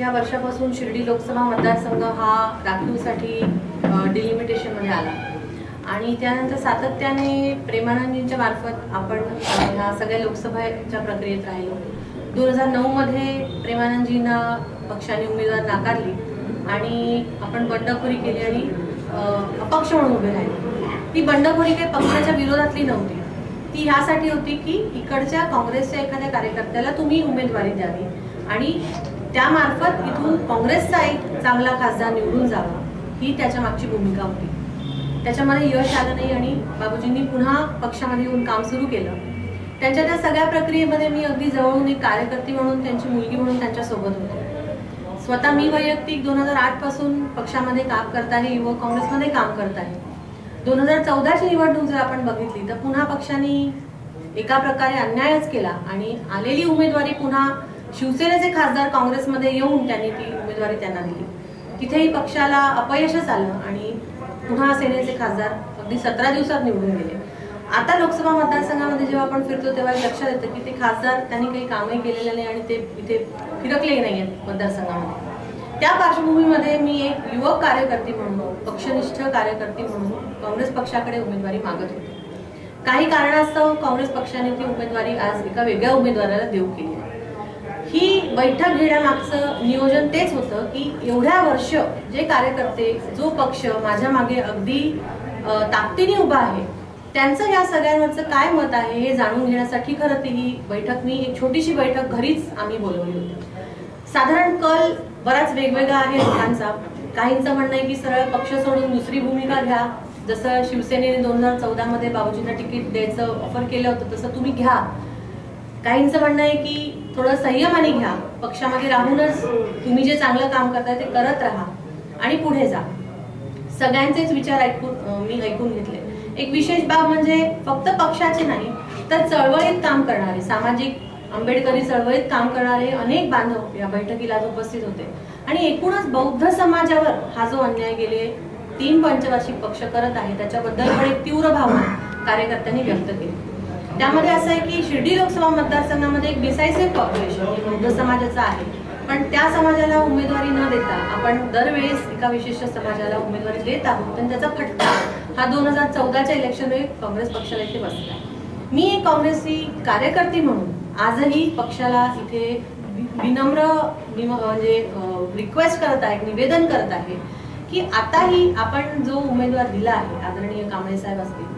या वर्षापासून शिर्डी लोकसभा मतदारसंघ हा राखीवसाठी डिलिमिटेशनमध्ये आला. आणि त्यानंतर सातत्याने प्रेमानंदजींच्या मार्फत आपण ह्या सगळ्या लोकसभेच्या प्रक्रियेत राहिलो. दोन हजार नऊमध्ये प्रेमानंदजींना पक्षाने उमेदवार नाकारली आणि आपण बंडखोरी केली आणि अपक्ष म्हणून उभे राहिले. ती बंडखोरी काही पक्षाच्या विरोधातली नव्हती. ती ह्यासाठी होती की इकडच्या काँग्रेसच्या एखाद्या कार्यकर्त्याला तुम्ही उमेदवारी द्यावी आणि त्यामार्फत इथून काँग्रेसचा एक चांगला खासदार निवडून जावा ही त्याच्या मागची भूमिका होती. त्याच्यामध्ये यश आलं नाही आणि बाबूजींनी पुन्हा पक्षामध्ये येऊन काम सुरू केलं. त्यांच्या त्या सगळ्या प्रक्रियेमध्ये मी अगदी जवळून एक कार्यकर्ती म्हणून त्यांची मुलगी म्हणून त्यांच्यासोबत होते. स्वतः मी वैयक्तिक दोन हजार आठपासून पक्षामध्ये काम करत आहे युवक काँग्रेसमध्ये काम करत आहे दोन हजार चौदाची निवडणूक जर आपण बघितली तर पुन्हा पक्षाने एका प्रकारे अन्यायच केला आणि आलेली उमेदवारी पुन्हा शिवसेनेचे खासदार काँग्रेसमध्ये येऊन त्यांनी ती उमेदवारी त्यांना दिली. तिथेही पक्षाला अपयशच आलं आणि पुन्हा सेनेचे खासदार अगदी सतरा दिवसात निवडून गेले. आता लोकसभा मतदारसंघामध्ये जेव्हा आपण फिरतो तेव्हा लक्षात येतं की ते खासदार त्यांनी काही कामही केलेलं नाही आणि ते इथे फिरकलेही नाही आहेत मतदारसंघामध्ये. त्या पार्श्वभूमीमध्ये मी एक युवक कार्यकर्ती म्हणून पक्षनिष्ठ कार्यकर्ती म्हणून काँग्रेस पक्षाकडे उमेदवारी मागत होते. काही कारणास्तव काँग्रेस पक्षाने ती उमेदवारी आज एका वेगळ्या उमेदवाराला देऊ केली. आहे. ही बैठक घेण्यामागचं नियोजन तेच होतं की एवढ्या वर्ष जे कार्यकर्ते जो पक्ष माझ्या मागे अगदी ताकदीने उभा आहे त्यांचं या सगळ्यांवरचं काय मत आहे हे जाणून घेण्यासाठी खरं ती ही बैठक मी एक छोटीशी बैठक घरीच आम्ही बोलवली होती. साधारण कल बराच वेगवेगळा आहे लोकांचा. काहींचं म्हणणं आहे की सरळ पक्ष सोडून दुसरी भूमिका घ्या. जसं शिवसेनेने दोन हजार चौदा मध्ये बाबूजींना तिकीट द्यायचं ऑफर केलं होतं तसं तुम्ही घ्या. काहींचं म्हणणं आहे की थोडं संयमाने घ्या. पक्षामध्ये राहूनच तुम्ही जे चांगलं काम करताय ते करत राहा आणि पुढे जा. सगळ्यांचेच विचार ऐकून मी ऐकून घेतले. एक विशेष बाब म्हणजे फक्त पक्षाचे नाही तर चळवळीत काम करणारे सामाजिक आंबेडकरी चळवळीत काम करणारे अनेक बांधव या बैठकीला उपस्थित होते. आणि एकूणच बौद्ध समाजावर हा जो अन्याय गेले तीन पंचवार्षिक पक्ष करत आहे त्याच्याबद्दल पण एक तीव्र भावना कार्यकर्त्यांनी व्यक्त केली. त्यामध्ये असं आहे की शिर्डी लोकसभा मतदारसंघामध्ये एक डिसायसिव्ह पॉप्युलेशन बौद्ध समाजाचं आहे. पण त्या समाजाला उमेदवारी न देता आपण दरवेळेस एका विशिष्ट समाजाला उमेदवारी देत आहोत पण त्याचा फटका हा दोन हजार चौदाच्या इलेक्शनमध्ये काँग्रेस पक्षाला इथे बसला मी एक काँग्रेसी कार्यकर्ती म्हणून आजही पक्षाला इथे विनम्र म्हणजे रिक्वेस्ट करत आहे निवेदन करत आहे की आताही आपण जो उमेदवार दिला आहे आदरणीय कांबळे साहेब असतील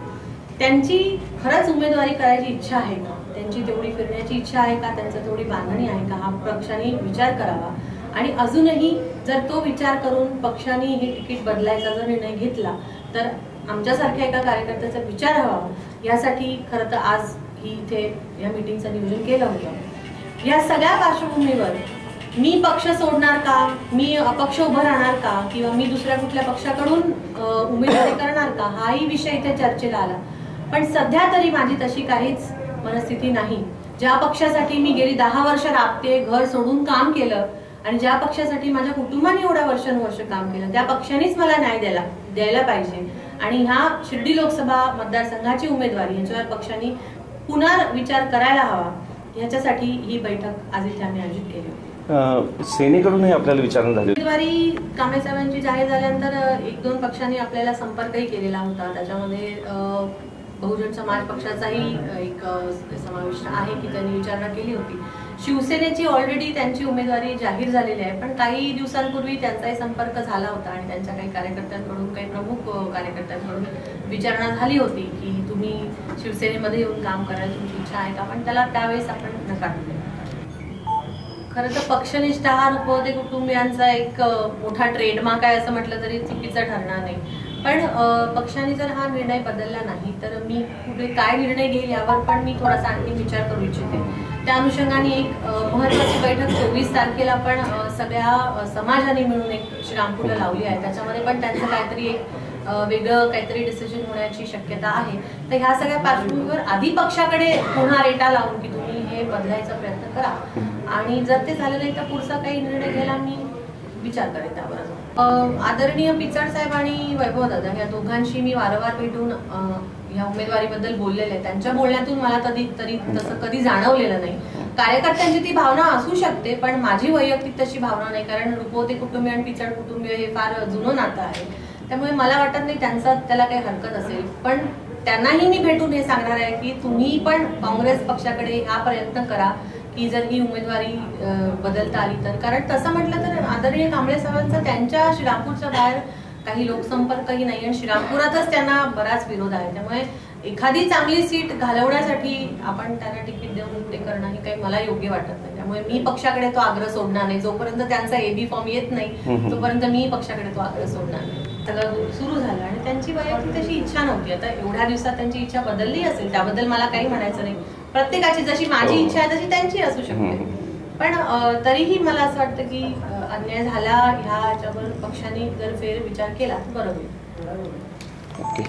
त्यांची खरंच उमेदवारी करायची इच्छा आहे का? त्यांची तेवढी फिरण्याची इच्छा आहे का? त्यांचं तेवढी बांधणी आहे का? हा पक्षाने विचार करावा. आणि अजूनही जर तो विचार करून पक्षाने हे तिकीट बदलायचा जर निर्णय घेतला तर आमच्यासारख्या एका कार्यकर्त्याचा विचार हवा. यासाठी खरं तर आज ही इथे या मिटिंगचं नियोजन केलं होतं. या सगळ्या पार्श्वभूमीवर मी पक्ष सोडणार का? मी अपक्ष उभं राहणार का? किंवा मी दुसऱ्या कुठल्या पक्षाकडून उमेदवारी करणार का? हाही विषय इथे चर्चेला आला. पण सध्या तरी माझी तशी काहीच मनस्थिती नाही. ज्या पक्षासाठी मी गेली दहा वर्ष राबते घर सोडून काम केलं आणि ज्या पक्षासाठी माझ्या कुटुंबाने एवढ्या वर्षानुवर्ष काम केलं त्या पक्षानेच मला न्याय द्यायला द्यायला पाहिजे. आणि ह्या शिर्डी लोकसभा मतदारसंघाची उमेदवारी यांच्यावर पक्षाने पुनर्विचार करायला हवा. ह्याच्यासाठी ही बैठक आज इथे आम्ही आयोजित केली होती. सेनेकडूनही आपल्याला विचारणा झाली उमेदवारी कांबळे साहेबांची जाहीर झाल्यानंतर एक दोन पक्षांनी आपल्याला संपर्कही केलेला होता. त्याच्यामध्ये बहुजन समाज पक्षाचाही एक समाविष्ट आहे की त्यांनी विचारणा केली होती. शिवसेनेची ऑलरेडी त्यांची उमेदवारी जाहीर झालेली आहे पण काही दिवसांपूर्वी त्यांचाही संपर्क झाला होता आणि त्यांच्या काही कार्यकर्त्यांकडून काही प्रमुख कार्यकर्त्यांकडून विचारणा झाली होती की तुम्ही शिवसेनेमध्ये येऊन काम करायला तुमची इच्छा आहे का? पण त्याला त्यावेळेस आपण नकार दिले. खरं तर पक्षनिष्ठ हा रुपवते कुटुंबियांचा एक मोठा ट्रेडमार्क आहे असं म्हटलं तरी चुकीचं ठरणार नाही. पण पक्षाने जर हा निर्णय बदलला नाही तर मी पुढे काय निर्णय घेईल यावर पण मी थोडासा आणखी विचार करू इच्छिते. त्या अनुषंगाने एक महत्वाची महत्त्वाची बैठक चोवीस तारखेला पण सगळ्या समाजाने मिळून एक श्रीरामपूरला लावली आहे. त्याच्यामध्ये पण त्यांचं काहीतरी एक वेगळं काहीतरी डिसिजन होण्याची शक्यता आहे. तर ह्या सगळ्या पार्श्वभूमीवर आधी पक्षाकडे पुन्हा रेटा लावून की तुम्ही हे बदलायचा प्रयत्न करा. आणि जर ते झालं नाही तर पुढचा काही निर्णय घ्यायला मी विचार करेन त्यावर. आदरणीय पिचड साहेब आणि वैभव दादा या दोघांशी मी वारंवार भेटून या उमेदवारीबद्दल बोललेले आहे त्यांच्या बोलण्यातून मला कधी तरी तसं कधी जाणवलेलं नाही. कार्यकर्त्यांची ती भावना असू शकते पण माझी वैयक्तिक तशी भावना नाही कारण रुपवते कुटुंबीय आणि पिचड कुटुंबीय हे फार जुनं नातं आहे. त्यामुळे मला वाटत नाही त्यांचा त्याला काही हरकत असेल. पण त्यांनाही मी भेटून हे सांगणार आहे की तुम्ही पण काँग्रेस पक्षाकडे हा प्रयत्न करा. की जर ही उमेदवारी बदलता आली तर. कारण तसं म्हटलं तर आदरणीय कांबळे साहेबांचा त्यांच्या श्रीरामपूरच्या बाहेर काही लोकसंपर्कही नाही आणि श्रीरामपुरातच त्यांना बराच विरोध आहे. त्यामुळे एखादी चांगली सीट घालवण्यासाठी आपण त्यांना तिकीट देऊन ते करणं हे काही मला योग्य वाटत नाही. त्यामुळे मी पक्षाकडे तो आग्रह सोडणार नाही. जोपर्यंत त्यांचा एबी फॉर्म येत नाही. तोपर्यंत मी पक्षाकडे तो आग्रह सोडणार नाही. सगळं सुरू झालं आणि त्यांची वैयक्तिक तशी इच्छा नव्हती. आता एवढ्या दिवसात त्यांची इच्छा बदलली असेल त्याबद्दल मला काही म्हणायचं नाही. प्रत्येकाची जशी माझी हो. इच्छा आहे तशी त्यांची असू शकते. पण तरीही मला असं वाटतं की अन्याय झाला ह्या याच्यावर पक्षाने जर फेर विचार केला तर बरं होईल ओके